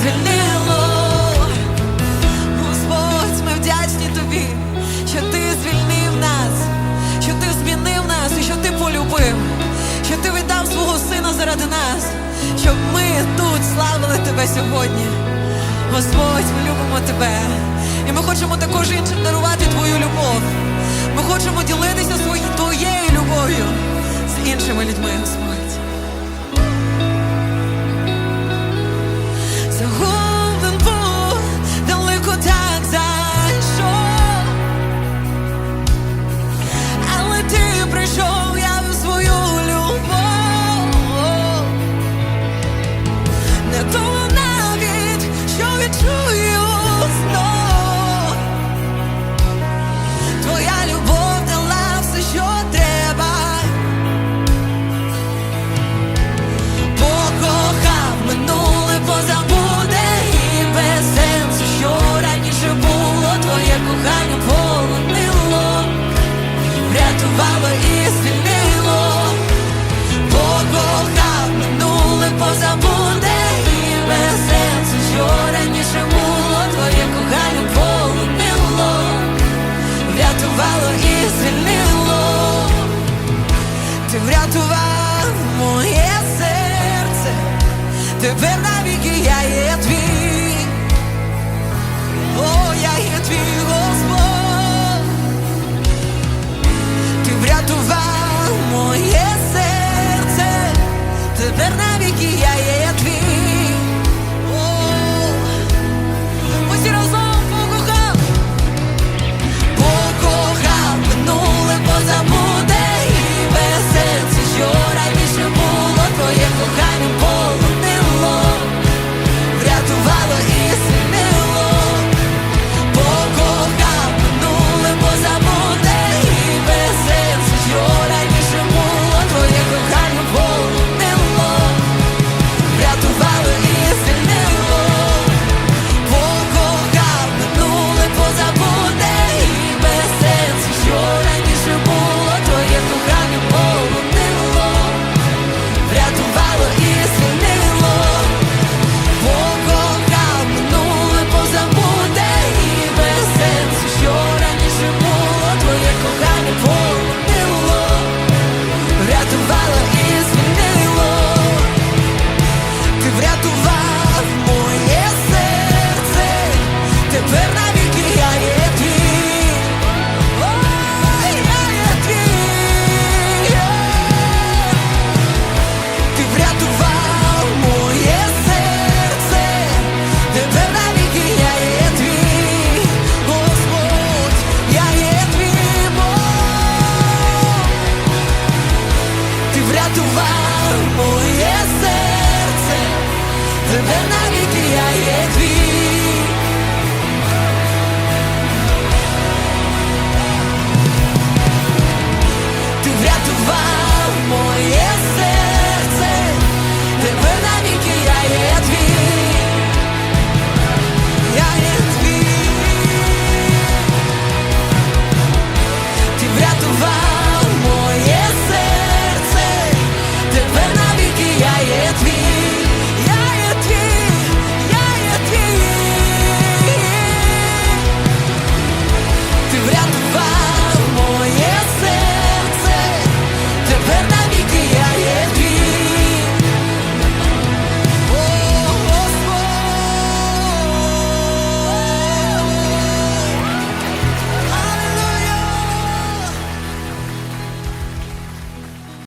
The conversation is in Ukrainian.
звільнило. Господь, ми вдячні тобі, що ти звільнив нас, що ти змінив нас і що ти полюбив, що ти віддав свого сина заради нас, щоб ми тут славили тебе сьогодні. Господь, ми любимо тебе, і ми хочемо також іншим дарувати твою любов. Ми хочемо ділитися твоєю любов'ю з іншими людьми. Господь. de verdad живе навіки, я є твій.